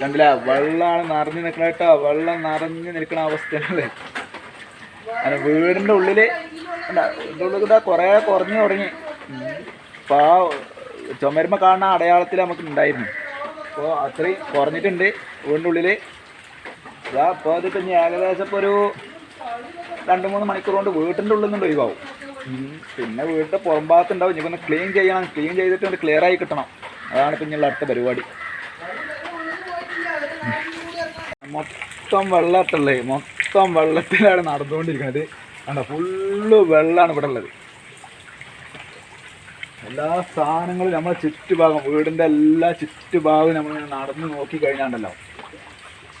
കണ്ടില്ല? വെള്ളമാണ് നിറഞ്ഞു നിൽക്കണ കേട്ടോ. വെള്ളം നിറഞ്ഞു നിൽക്കണ അവസ്ഥയാണല്ലേ അങ്ങനെ വീടിന്റെ എന്താ ഇതിന്റെ ഉള്ളിൽ കുറേ കുറഞ്ഞു തുടങ്ങി. അപ്പോൾ ആ ചുമരുമ കാണുന്ന അടയാളത്തിൽ നമുക്ക് ഉണ്ടായിരുന്നു. അപ്പോൾ അത്രയും കുറഞ്ഞിട്ടുണ്ട് വീടിന്റെ ഉള്ളിൽ ഇതാ അപ്പോൾ അത് പിന്നെ ഏകദേശം ഇപ്പോൾ ഒരു രണ്ട് മൂന്ന് മണിക്കൂർ കൊണ്ട് വീട്ടിന്റെ ഉള്ളിൽ നിന്ന് ഒഴിവാകും പിന്നെ വീട്ടിന്റെ പുറം ഭാഗത്തുണ്ടാവും ഇനി ഒന്ന് ക്ലീൻ ചെയ്യണം. ക്ലീൻ ചെയ്തിട്ട് ക്ലിയർ ആയി കിട്ടണം. അതാണ് പിന്നെയുള്ള അടുത്ത പരിപാടി. മൊത്തം വെള്ളത്തല്ലേ മൊത്തം വെള്ളത്തിലാണ് നടന്നുകൊണ്ടിരിക്കുന്നത്. കണ്ടോ ഫുള്ള് വെള്ളമാണ് ഇവിടെ ഉള്ളത്. എല്ലാ സാധനങ്ങളും നമ്മളെ ചുറ്റുഭാഗം വീടിന്റെ എല്ലാ ചുറ്റുഭാഗവും നമ്മൾ നടന്ന് നോക്കി കഴിഞ്ഞാണ്ടല്ലോ.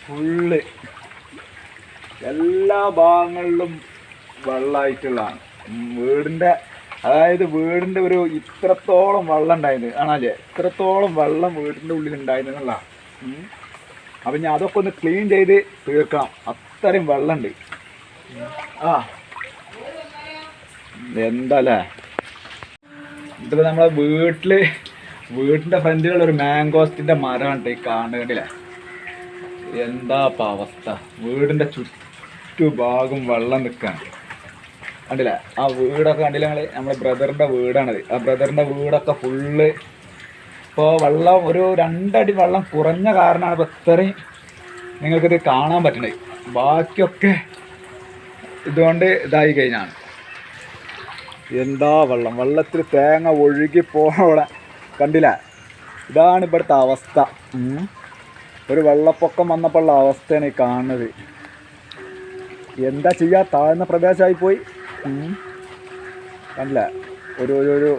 ഫുള്ള് എല്ലാ ഭാഗങ്ങളിലും വെള്ളമായിട്ടുള്ളതാണ് വീടിന്റെ അതായത് വീടിന്റെ ഒരു ഇത്രത്തോളം വെള്ളം ഉണ്ടായിരുന്നു ആണല്ലേ? ഇത്രത്തോളം വെള്ളം വീടിന്റെ ഉള്ളിൽ ഉണ്ടായിരുന്നു എന്നുള്ളതാണ് ഉം. അപ്പം ഞാൻ അതൊക്കെ ഒന്ന് ക്ലീൻ ചെയ്ത് തീർക്കാം. അത്രയും വെള്ളമുണ്ട്. ആ. എന്താല്ലേ ഇതിപ്പോൾ നമ്മളെ വീട്ടിൽ വീട്ടിന്റെ ഫ്രണ്ടിലുള്ള ഒരു മാംഗോസ്റ്റിന്റെ മരമാണ് ഈ കാണുകണ്ടില്ലേ എന്താ ഇപ്പം അവസ്ഥ? വീടിന്റെ ചുറ്റുഭാഗം വെള്ളം നിൽക്കാൻ കണ്ടില്ലേ? ആ വീടൊക്കെ കണ്ടില്ല നമ്മളെ ബ്രദറിന്റെ വീടാണത്. ആ ബ്രദറിന്റെ വീടൊക്കെ ഫുള്ള് ഇപ്പോൾ വെള്ളം ഒരു രണ്ടടി വെള്ളം കുറഞ്ഞ കാരണമാണ് ഇപ്പോൾ ഇത്രയും നിങ്ങൾക്കിത് കാണാൻ പറ്റണത് ബാക്കിയൊക്കെ ഇതുകൊണ്ട് ഇതായി കഴിഞ്ഞാണ്. എന്താ വെള്ളം? വെള്ളത്തിൽ തേങ്ങ ഒഴുകി പോകണ കണ്ടില്ല? ഇതാണ് ഇവിടുത്തെ അവസ്ഥ. ഒരു വെള്ളപ്പൊക്കം വന്നപ്പോഴുള്ള അവസ്ഥയാണ് ഈ കാണുന്നത്. എന്താ ചെയ്യുക താഴ്ന്ന പ്രദേശമായി പോയി. കണ്ടില്ല? ഒരു ഒരു ഒരു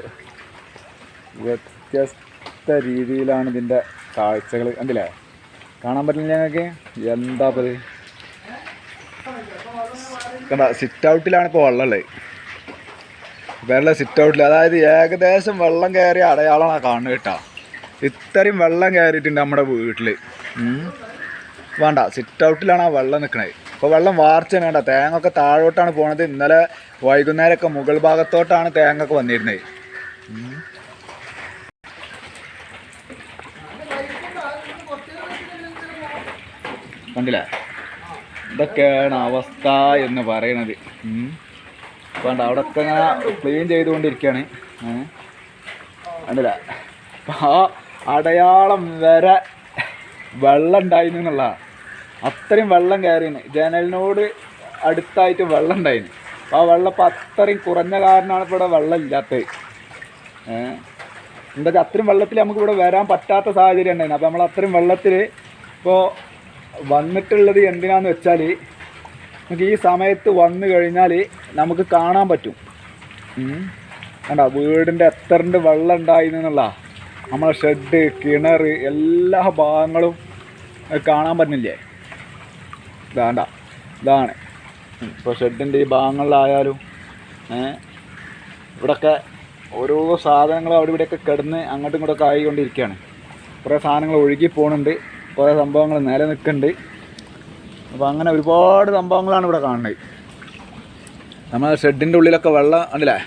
വ്യത്യസ്ത രീതിയിലാണ് ഇതിന്റെ കാഴ്ചകൾ. കണ്ടില്ലേ? കാണാൻ പറ്റില്ല ഞങ്ങൾക്ക്? എന്താ ഇത് കണ്ട സിറ്റ് ഔട്ടിലാണ് ഇപ്പോൾ വെള്ളമുള്ളത് വെള്ളം സിറ്റ് ഔട്ടിൽ അതായത് ഏകദേശം വെള്ളം കയറിയ അടയാളമാണ് കാണുന്നത് കേട്ടോ. ഇത്രയും വെള്ളം കയറിയിട്ടുണ്ട് നമ്മുടെ വീട്ടിൽ വേണ്ട സിറ്റ് ഔട്ടിലാണ് ആ വെള്ളം നിൽക്കുന്നത് ഇപ്പോൾ വെള്ളം വാർച്ചാണ് കേട്ടോ തേങ്ങ ഒക്കെ താഴോട്ടാണ് പോണത്. ഇന്നലെ വൈകുന്നേരമൊക്കെ മുകൾ ഭാഗത്തോട്ടാണ് തേങ്ങ ഒക്കെ വന്നിരുന്നത് കണ്ടില്ലേ? ഇതൊക്കെയാണ് അവസ്ഥ എന്ന് പറയണത്. വേണ്ട അവിടെ ഒക്കെ ഇങ്ങനെ ക്ലീൻ ചെയ്തുകൊണ്ടിരിക്കുകയാണ്. കണ്ടില്ല? ആ അടയാളം വരെ വെള്ളം ഉണ്ടായിരുന്നു എന്നുള്ള അത്രയും വെള്ളം കയറിന് ജനലിനോട് അടുത്തായിട്ട് വെള്ളം ഉണ്ടായിന് അപ്പോൾ ആ വെള്ളം ഇപ്പോൾ അത്രയും കുറഞ്ഞ കാരണമാണ് ഇവിടെ വെള്ളം ഇല്ലാത്തത്. എന്താ വെച്ചാൽ അത്രയും വെള്ളത്തിൽ നമുക്ക് ഇവിടെ വരാൻ പറ്റാത്ത സാഹചര്യം ഉണ്ടായിരുന്നു. അപ്പോൾ നമ്മൾ അത്രയും വെള്ളത്തിൽ ഇപ്പോൾ വന്നിട്ടുള്ളത് എന്തിനാന്ന് വെച്ചാൽ നമുക്ക് ഈ സമയത്ത് വന്നു കഴിഞ്ഞാൽ നമുക്ക് കാണാൻ പറ്റും. കണ്ടോ വീടിന്റെ എത്രണ്ട് വെള്ളം ഉണ്ടായി എന്നുള്ള നമ്മളെ ഷെഡ് കിണർ എല്ലാ ഭാഗങ്ങളും കാണാൻ പറ്റുന്നില്ലേ? ഇതാണ്ട ഇതാണ്. ഇപ്പോൾ ഷെഡിന്റെ ഈ ഭാഗങ്ങളിലായാലും ഇവിടൊക്കെ ഓരോ സാധനങ്ങളും അവിടെ ഇവിടെയൊക്കെ കിടന്ന് അങ്ങോട്ടും ഇങ്ങോട്ടൊക്കെ ആയിക്കൊണ്ടിരിക്കുകയാണ് കുറേ സാധനങ്ങൾ ഒഴുകി പോകുന്നുണ്ട് കുറേ സംഭവങ്ങൾ നേരെ നിൽക്കുന്നുണ്ട് അപ്പോൾ അങ്ങനെ ഒരുപാട് സംഭവങ്ങളാണ് ഇവിടെ കാണുന്നത് നമ്മൾ ഷെഡിന്റെ ഉള്ളിലൊക്കെ വെള്ളം ഉണ്ടല്ലേ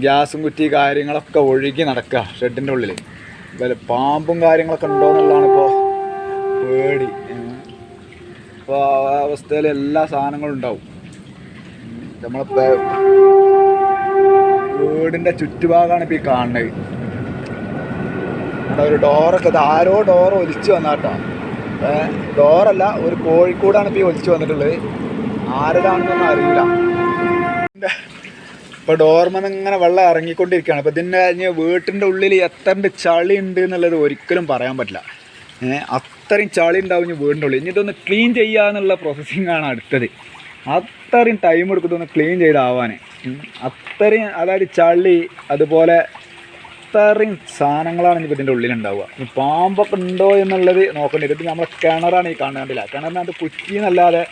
ഗ്യാസും കുറ്റി കാര്യങ്ങളൊക്കെ ഒഴുകി നടക്കുക ഷെഡിന്റെ ഉള്ളിൽ വല്ല പാമ്പും കാര്യങ്ങളൊക്കെ ഉണ്ടോ എന്നുള്ളതാണ് ഇപ്പോൾ പേടി. അപ്പോൾ ആ അവസ്ഥയിൽ എല്ലാ സാധനങ്ങളും ഉണ്ടാവും. നമ്മളെ വീടിന്റെ ചുറ്റുഭാഗമാണ് ഇപ്പോൾ ഈ കാണുന്നത് ഒരു ഡോറൊക്കെ ആരോ ഡോർ ഒലിച്ചു വന്നാട്ടോ. ഡോറല്ല ഒരു കോഴിക്കോടാണ് ഇപ്പോൾ ഈ ഒലിച്ചു വന്നിട്ടുള്ളത്. ആരുടെയാണെന്നൊന്നും അറിയില്ല. ഇപ്പോൾ ഡോർമെന്ന് ഇങ്ങനെ വെള്ളം ഇറങ്ങിക്കൊണ്ടിരിക്കുകയാണ്. അപ്പോൾ ഇതിന്റെ ഇനി വീട്ടിന്റെ ഉള്ളിൽ എത്രണ്ട് ചളി ഉണ്ട് എന്നുള്ളത് ഒരിക്കലും പറയാൻ പറ്റില്ല. അത്രയും ചളി ഉണ്ടാവും ഇനി വീടിന്റെ ഉള്ളിൽ ഇനി ഇതൊന്ന് ക്ലീൻ ചെയ്യുക എന്നുള്ള പ്രോസസ്സിങ് ആണ് അടുത്തത്. അത്രയും ടൈം എടുക്കും ഇതൊന്ന് ക്ലീൻ ചെയ്താവാൻ അത്രയും അതായത് ചളി അതുപോലെ അത്രയും സാധനങ്ങളാണ് ഇനി ഇതിന്റെ ഉള്ളിലുണ്ടാവുക. ഇനി പാമ്പൊക്കെ ഉണ്ടോ എന്നുള്ളത് നോക്കേണ്ടി. വരും നമ്മൾ കിണറാണ് ഈ കാണുന്നത് കണ്ടില്ല കിണറിനകത്ത് കുറ്റി എന്നല്ലാതെ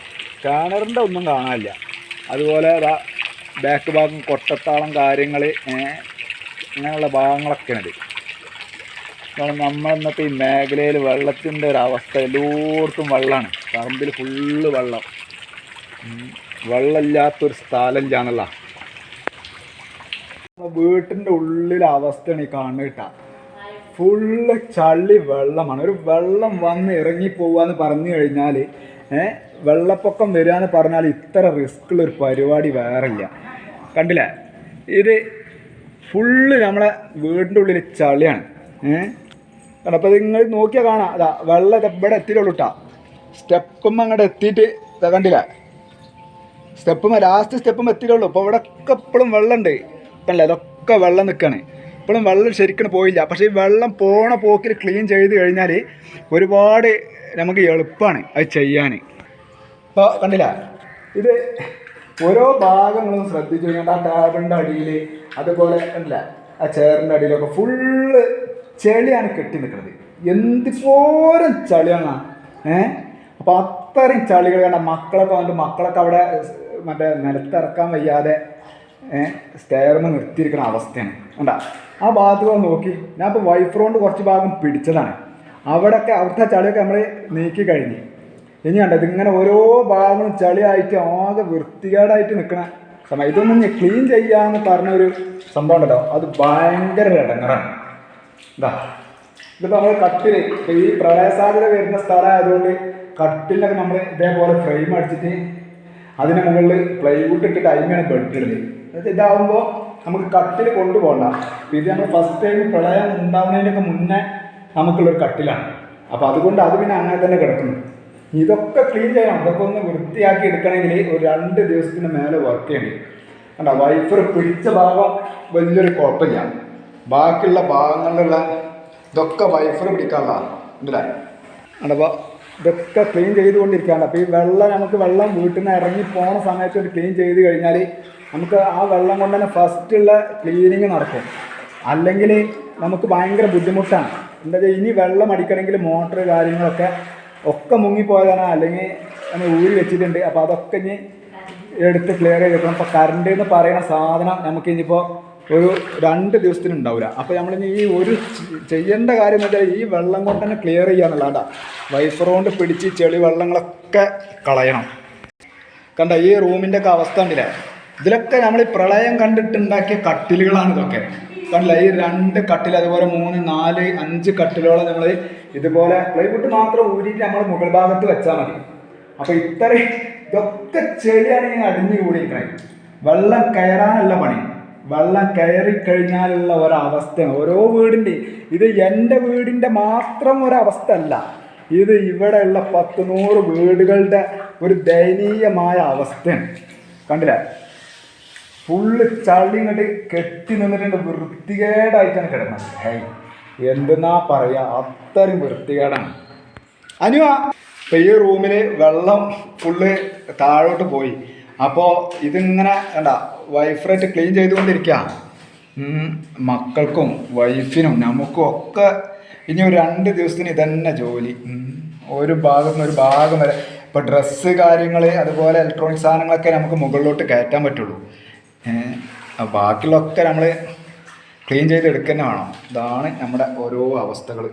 കിണറിന്റെ ഒന്നും കാണാനില്ല. അതുപോലെ ബാക്ക് ഭാഗം കൊട്ടത്താളം കാര്യങ്ങൾ അങ്ങനെയുള്ള ഭാഗങ്ങളൊക്കെയാണ് ഇത് കാരണം നമ്മൾ ഇന്നത്തെ ഈ മേഖലയിൽ വെള്ളത്തിന്റെ ഒരു അവസ്ഥ. എല്ലായിടത്തും വെള്ളമാണ് പറമ്പിൽ ഫുള്ള് വെള്ളം. വെള്ളമില്ലാത്തൊരു സ്ഥലമില്ല എന്നുള്ള വീട്ടിന്റെ ഉള്ളിലെ അവസ്ഥയാണ് ഈ കാണുന്നത് ഫുള്ള് ചള്ളി വെള്ളമാണ്. ഒരു വെള്ളം വന്ന് ഇറങ്ങി പോവാന്ന് പറഞ്ഞു കഴിഞ്ഞാൽ വെള്ളപ്പൊക്കം വരിക എന്ന് പറഞ്ഞാൽ ഇത്ര റിസ്ക് ഉള്ള ഒരു പരിപാടി വേറെ ഇല്ല. കണ്ടില്ലേ? ഇത് ഫുള്ള് നമ്മളെ വീടിന്റെ ഉള്ളിൽ ചളിയാണ്. ഏഹ് അപ്പോൾ നിങ്ങൾ നോക്കിയാൽ കാണാം. അതാ വെള്ളം ഇവിടെ എത്തിയിട്ടുള്ളൂ കേട്ടോ. സ്റ്റെപ്പും അങ്ങോട്ട് എത്തിയിട്ട് കണ്ടില്ല? സ്റ്റെപ്പും ലാസ്റ്റ് സ്റ്റെപ്പും എത്തിയിട്ടുള്ളൂ. അപ്പോൾ ഇവിടെ ഒക്കെ എപ്പോഴും വെള്ളമുണ്ട് കണ്ടില്ല അതൊക്കെ വെള്ളം നിൽക്കുകയാണ് ഇപ്പോഴും വെള്ളം ശരിക്കും പോയില്ല. പക്ഷേ ഈ വെള്ളം പോണ പോക്കിൽ ക്ലീൻ ചെയ്ത് കഴിഞ്ഞാൽ ഒരുപാട് നമുക്ക് എളുപ്പമാണ് അത് ചെയ്യാൻ ഇപ്പോൾ കണ്ടില്ല? ഇത് ഓരോ ഭാഗങ്ങളും ശ്രദ്ധിച്ചു കഴിഞ്ഞാൽ ആ ടാബിന്റെ അടിയിൽ അതുപോലെ അല്ല ആ ചെയറിന്റെ അടിയിലൊക്കെ ഫുള്ള് ചെളിയാണ് കെട്ടി നിൽക്കുന്നത് എന്തുപോലും ചളിയാണ്. ഏഹ് അപ്പോൾ അത്രയും ചളികൾ കണ്ട മക്കളൊക്കെ വന്നിട്ട് മക്കളൊക്കെ അവിടെ മറ്റേ നിലത്തിറക്കാൻ വയ്യാതെ സ്റ്റെയർന്ന് നിർത്തിയിരിക്കുന്ന അവസ്ഥയാണ്. കണ്ടാ? ആ ഭാഗത്ത് നോക്കി. ഞാൻ ഇപ്പോൾ വൈഫ് കൊണ്ട് കുറച്ച് ഭാഗം പിടിച്ചതാണ്. അവിടെയൊക്കെ അവിടുത്തെ ചളിയൊക്കെ നമ്മൾ നീക്കി കഴിഞ്ഞു. ഇനി കണ്ടോ ഇതിങ്ങനെ ഓരോ ഭാഗങ്ങളും ചളിയായിട്ട് ആകെ വൃത്തികേടായിട്ട് നിൽക്കണ സമയം. ഇതൊന്നും ക്ലീൻ ചെയ്യാന്ന് പറഞ്ഞൊരു സംഭവം ഉണ്ടല്ലോ. അത് ഭയങ്കര ഇടങ്ങറാണ്. ഇതാ ഇതിപ്പോൾ നമ്മൾ കട്ടിൽ ഈ ഈ പ്രളയസാധ്യത വരുന്ന സ്ഥലമായതുകൊണ്ട് കട്ടിലൊക്കെ നമ്മൾ ഇതേപോലെ ഫ്രെയിം അടിച്ചിട്ട് അതിന് മുകളിൽ പ്ലൈവുഡ് ഇട്ടിട്ട് അതിനാണ് ബെഡ് എന്നിട്ട് ഇതാവുമ്പോൾ നമുക്ക് കട്ടിൽ കൊണ്ടുപോകണ്ട. ഇത് നമ്മൾ ഫസ്റ്റ് ടൈം പ്രളയം ഉണ്ടാവുന്നതിനൊക്കെ മുന്നേ നമുക്കുള്ളൊരു കട്ടിലാണ് അപ്പോൾ അതുകൊണ്ട് അത് പിന്നെ അങ്ങനെ തന്നെ കിടക്കുന്നു. ഇതൊക്കെ ക്ലീൻ ചെയ്യണം ഇതൊക്കെ ഒന്ന് വൃത്തിയാക്കി എടുക്കണമെങ്കിൽ ഒരു രണ്ട് ദിവസത്തിന് മേലെ വർക്ക് ചെയ്യണം കണ്ട വൈഫർ പിടിച്ച ഭാഗം വലിയൊരു കുഴപ്പമില്ല. ബാക്കിയുള്ള ഭാഗങ്ങളിലുള്ള ഇതൊക്കെ വൈഫർ പിടിക്കാനുള്ളതാണ്. ഇല്ല അപ്പോൾ ഇതൊക്കെ ക്ലീൻ ചെയ്തുകൊണ്ടിരിക്കുകയാണ്. അപ്പോൾ ഈ വെള്ളം നമുക്ക് വെള്ളം വീട്ടിൽ നിന്ന് ഇറങ്ങി പോണ സമയത്ത് ഒരു ക്ലീൻ ചെയ്ത് കഴിഞ്ഞാൽ നമുക്ക് ആ വെള്ളം കൊണ്ട് തന്നെ ഫസ്റ്റുള്ള ക്ലീനിങ് നടക്കും. അല്ലെങ്കിൽ നമുക്ക് ഭയങ്കര ബുദ്ധിമുട്ടാണ്. എന്താ വെച്ചാൽ ഇനി വെള്ളം അടിക്കണമെങ്കിൽ മോട്ടർ കാര്യങ്ങളൊക്കെ ഒക്കെ മുങ്ങിപ്പോയതാണ്. അല്ലെങ്കിൽ നമ്മൾ ഊരി വെച്ചിട്ടുണ്ട്. അപ്പോൾ അതൊക്കെ ഇനി എടുത്ത് ക്ലിയർ ചെയ്തിട്ടുണ്ട് അപ്പോൾ കറണ്ട് എന്ന് പറയുന്ന സാധനം നമുക്ക് ഇനിയിപ്പോൾ ഒരു രണ്ട് ദിവസത്തിന് ഉണ്ടാവില്ല അപ്പോൾ നമ്മളിനി ഈ ഒരു ചെയ്യേണ്ട കാര്യം എന്ന് വെച്ചാൽ ഈ വെള്ളം കൊണ്ട് തന്നെ ക്ലിയർ ചെയ്യാന്നുള്ളതാണ് വൈഫർ കൊണ്ട് പിടിച്ച് ചെളി വെള്ളങ്ങളൊക്കെ കളയണം. കണ്ട ഈ റൂമിന്റെ ഒക്കെ അവസ്ഥ ഉണ്ടല്ലേ ഇതിലൊക്കെ നമ്മൾ ഈ പ്രളയം കണ്ടിട്ടുണ്ടാക്കിയ കട്ടിലുകളാണ് ഇതൊക്കെ. കണ്ടില്ല ഈ രണ്ട് കട്ടിൽ അതുപോലെ മൂന്ന് നാല് അഞ്ച് കട്ടിലോളം നമ്മൾ ഇതുപോലെ പ്ലൈവുഡ് മാത്രം ഊരിയിട്ട് നമ്മൾ മുകൾ ഭാഗത്ത് വെച്ചാൽ മതി. അപ്പോൾ ഇത്രയും ഇതൊക്കെ ചെളിയാണ് ഇങ്ങനെ അടിഞ്ഞു കൂടിയിരിക്കണേ. വെള്ളം കയറാനല്ല പണി. വെള്ളം കയറി കഴിഞ്ഞാലുള്ള ഒരവസ്ഥയാണ്. ഓരോ വീടിന്റെ ഇത് എന്റെ വീടിന്റെ മാത്രം ഒരവസ്ഥ അല്ല ഇത് ഇവിടെയുള്ള പത്ത് നൂറ് വീടുകളുടെ ഒരു ദയനീയമായ അവസ്ഥയാണ്. കണ്ടില്ല? ഫുള്ള് ചളി ഇങ്ങോട്ട് കെട്ടി നിന്നിട്ടുണ്ട്. വൃത്തികേടായിട്ടാണ് കിടന്നത്. ഹേയ് എന്തെന്നാ പറയാ? അത്രയും വൃത്തികേടാണ്. അനുവാ ഇപ്പം ഈ റൂമിൽ വെള്ളം ഫുള്ള് താഴോട്ട് പോയി. അപ്പോൾ ഇതിങ്ങനെ കണ്ട വൈഫറായിട്ട് ക്ലീൻ ചെയ്തുകൊണ്ടിരിക്കുക മക്കൾക്കും വൈഫിനും നമുക്കും ഒക്കെ ഇനി ഒരു രണ്ട് ദിവസത്തിന് ഇതന്നെ ജോലി. ഒരു ഭാഗം ഒരു ഭാഗം വരെ. ഇപ്പോൾ ഡ്രസ്സ് കാര്യങ്ങൾ അതുപോലെ ഇലക്ട്രോണിക് സാധനങ്ങളൊക്കെ നമുക്ക് മുകളിലോട്ട് കയറ്റാൻ പറ്റുള്ളൂ. ബാക്കിയുള്ളതൊക്കെ നമ്മൾ ക്ലീൻ ചെയ്ത് വേണം. ഇതാണ് നമ്മുടെ ഓരോ അവസ്ഥകൾ